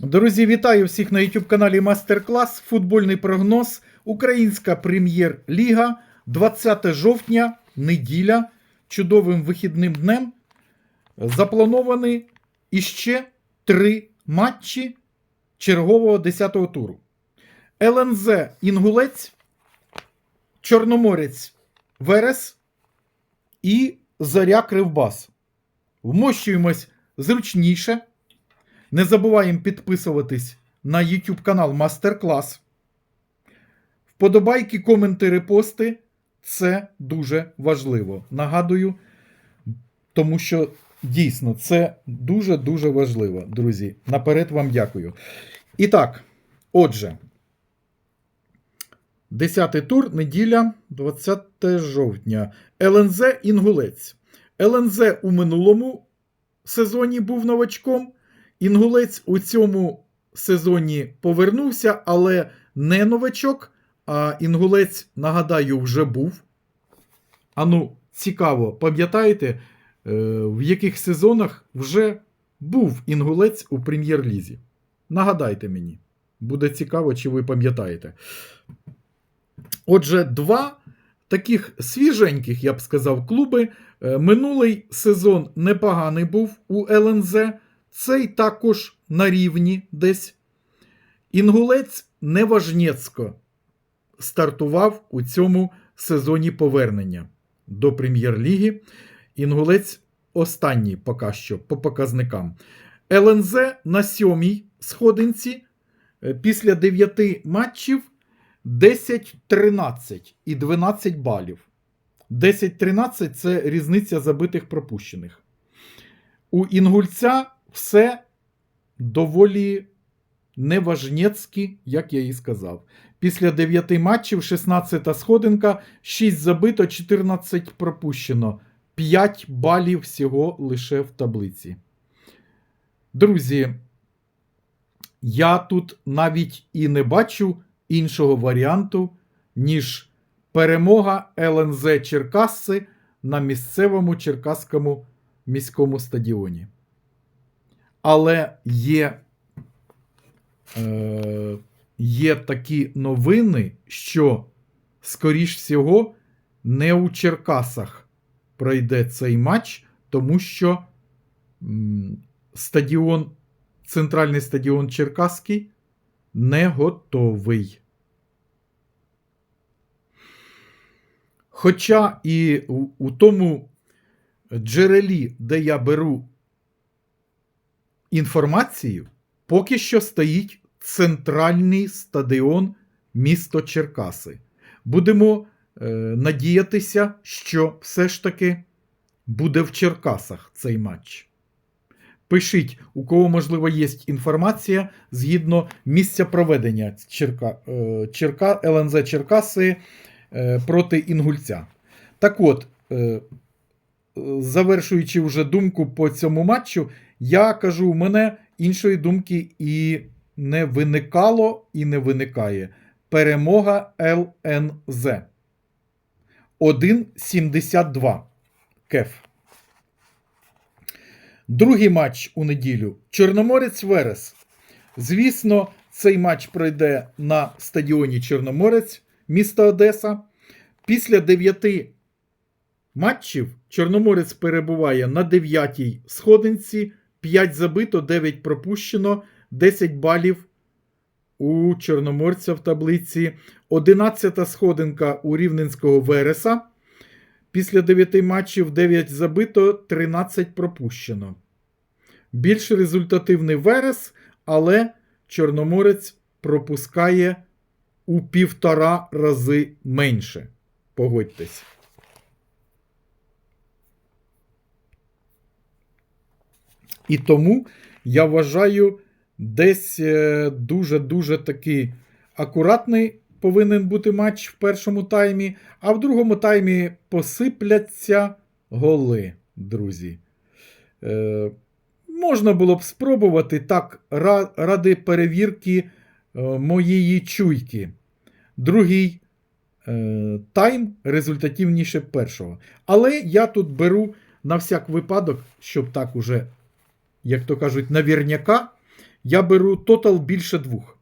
Друзі, вітаю всіх на YouTube каналі Мастер-клас. Футбольний прогноз. Українська прем'єр-ліга. 20 жовтня, неділя. Чудовим вихідним днем. Заплановані іще три матчі чергового 10-го туру. ЛНЗ Інгулець, Чорноморець Верес і Заря Кривбас. Вмощуємось зручніше. Не забуваємо підписуватись на YouTube канал Мастер-клас. Вподобайки, коменти, репости це дуже важливо. Нагадую, тому що дійсно це дуже-дуже важливо, друзі. Наперед вам дякую. І так, отже, 10 тур, неділя, 20 жовтня. ЛНЗ Інгулець. ЛНЗ у минулому сезоні був новачком. Інгулець у цьому сезоні повернувся, але не новачок. А інгулець, нагадаю, вже був. Ану, цікаво, пам'ятаєте, е, в яких сезонах вже був інгулець у прем'єр-лізі? Нагадайте мені. Буде цікаво, чи ви пам'ятаєте. Отже, два таких свіженьких, я б сказав, клуби. Е, Минулий сезон непоганий був у ЛНЗ. Цей також на рівні десь. Інгулець Неважнєцько стартував у цьому сезоні повернення до прем'єр-ліги. Інгулець останній поки що по показникам. ЛНЗ на сьомій сходинці е, після 9 матчів 10-13 і 12 балів. 10-13 це різниця забитих пропущених. У Інгульця все доволі неважнєцькі, як я і сказав. Після 9 матчів 16 сходинка, 6 забито, 14 пропущено. 5 балів всього лише в таблиці. Друзі, я тут навіть і не бачу іншого варіанту, ніж перемога ЛНЗ Черкаси на місцевому черкаському міському стадіоні. Але є, е, є такі новини, що, скоріш всього, не у Черкасах пройде цей матч, тому що стадіон, центральний стадіон Черкаський не готовий. Хоча і у, у тому джерелі, де я беру інформацію, поки що стоїть центральний стадіон місто Черкаси. Будемо е, надіятися, що все ж таки буде в Черкасах цей матч. Пишіть, у кого, можливо, є інформація згідно місця проведення Черка, е, Черка, ЛНЗ Черкаси е, проти Інгульця. Так от, е, завершуючи вже думку по цьому матчу, я кажу, у мене іншої думки і не виникало, і не виникає. Перемога ЛНЗ. 1,72. Кеф. Другий матч у неділю. Чорноморець Верес. Звісно, цей матч пройде на стадіоні Чорноморець міста Одеса. Після 9 матчів Чорноморець перебуває на 9-й сходинці. 5 забито, 9 пропущено, 10 балів у Чорноморця в таблиці. 11-та сходинка у Рівненського Вереса. Після 9 матчів 9 забито, 13 пропущено. Більш результативний Верес, але Чорноморець пропускає у півтора рази менше. Погодьтесь. І тому я вважаю, десь дуже-дуже такий акуратний повинен бути матч в першому таймі, а в другому таймі посипляться голи, друзі. Е, Можна було б спробувати так ради перевірки е, моєї чуйки. Другий е, тайм результативніше першого. Але я тут беру на всяк випадок, щоб так уже, як то кажуть, навірняка, я беру тотал більше двох.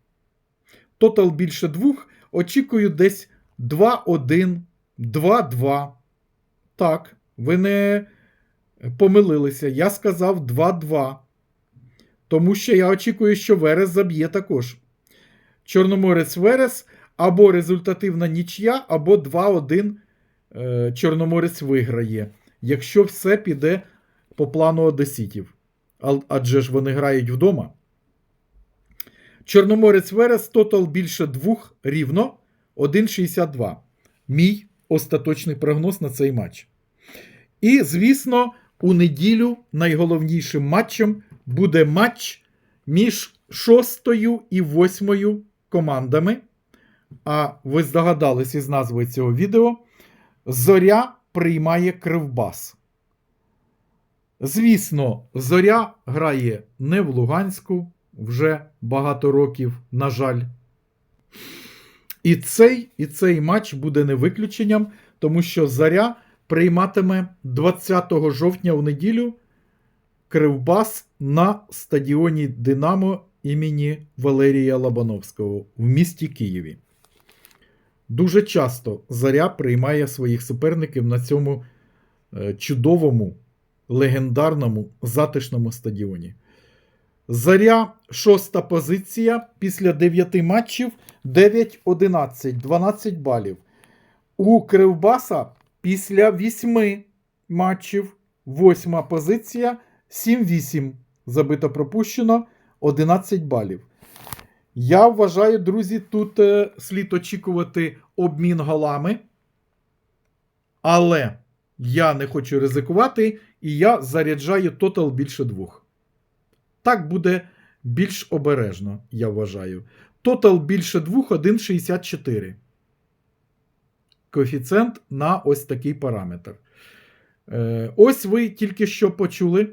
Тотал більше двох. Очікую десь 2-1, 2-2. Так, ви не помилилися. Я сказав 2-2. Тому що я очікую, що Верес заб'є також. Чорноморець Верес або результативна нічия, або 2-1 е, Чорноморець виграє. Якщо все піде по плану Одеситів. Адже ж вони грають вдома. Чорноморець Верес тотал більше двох рівно 1,62. Мій остаточний прогноз на цей матч. І, звісно, у неділю найголовнішим матчем буде матч між шостою і восьмою командами. А ви здогадались із назви цього відео. Зоря приймає Кривбас. Звісно, Зоря грає не в Луганську вже багато років, на жаль. І цей, і цей матч буде не виключенням, тому що Заря прийматиме 20 жовтня у неділю Кривбас на стадіоні Динамо імені Валерія Лобановського в місті Києві. Дуже часто Заря приймає своїх суперників на цьому е, чудовому, легендарному, затишному стадіоні. Заря шоста позиція після 9 матчів 9-11, 12 балів. У Кривбаса після 8 матчів восьма позиція 7-8. Забито пропущено 11 балів. Я вважаю, друзі, тут е, слід очікувати обмін голами. Але я не хочу ризикувати, і я заряджаю тотал більше двох. Так буде більш обережно, я вважаю. Тотал більше двох 1,64. Коефіцієнт на ось такий параметр. Е, ось ви тільки що почули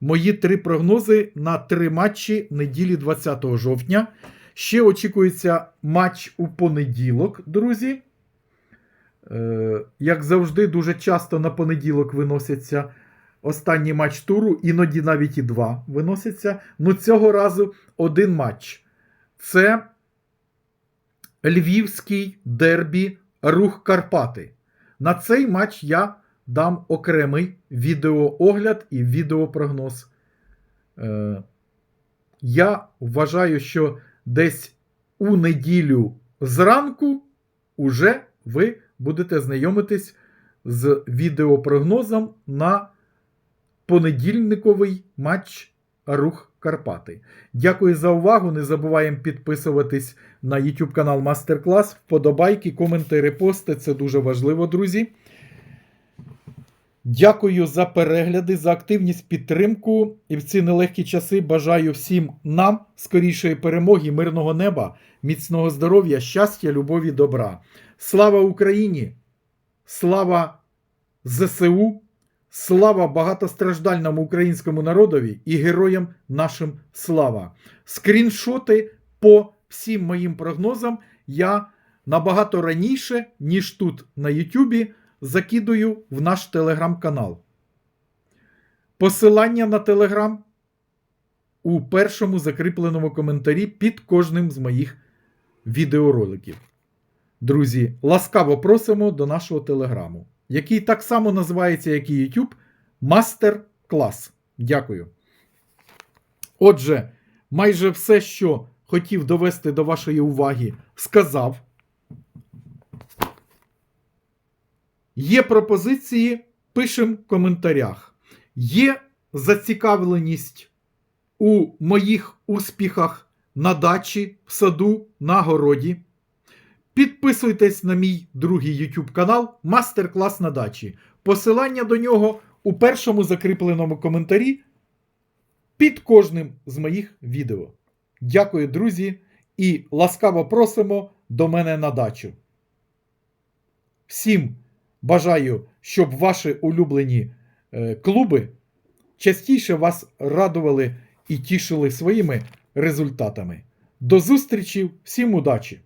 мої три прогнози на три матчі неділі 20 жовтня. Ще очікується матч у понеділок, друзі. Е, Як завжди, дуже часто на понеділок виносяться останній матч туру, іноді навіть і два виносяться. Ну цього разу один матч. Це Львівський дербі Рух Карпати. На цей матч я дам окремий відеоогляд і відеопрогноз. Е, я вважаю, що десь у неділю зранку уже ви будете знайомитись з відеопрогнозом на понедільниковий матч Рух Карпати. Дякую за увагу. Не забуваємо підписуватись на YouTube канал Мастер Клас. Вподобайки, коменти, репости. Це дуже важливо, друзі. Дякую за перегляди, за активність, підтримку. І в ці нелегкі часи бажаю всім нам скорішої перемоги, мирного неба, міцного здоров'я, щастя, любові, добра. Слава Україні! Слава ЗСУ! Слава багатостраждальному українському народові і героям нашим слава! Скріншоти по всім моїм прогнозам я набагато раніше, ніж тут на Ютубі, закидую в наш телеграм-канал. Посилання на телеграм у першому закріпленому коментарі під кожним з моїх відеороликів. Друзі, ласкаво просимо до нашого телеграму, який так само називається, як і YouTube, Мастер Клас. Дякую. Отже, майже все, що хотів довести до вашої уваги, сказав. Є пропозиції, пишемо в коментарях. Є зацікавленість у моїх успіхах на дачі, в саду, на городі. Підписуйтесь на мій другий YouTube канал Мастер-клас на дачі. Посилання до нього у першому закріпленому коментарі під кожним з моїх відео. Дякую, друзі, і ласкаво просимо до мене на дачу. Всім бажаю, щоб ваші улюблені е, клуби частіше вас радували і тішили своїми результатами. До зустрічі, всім удачі!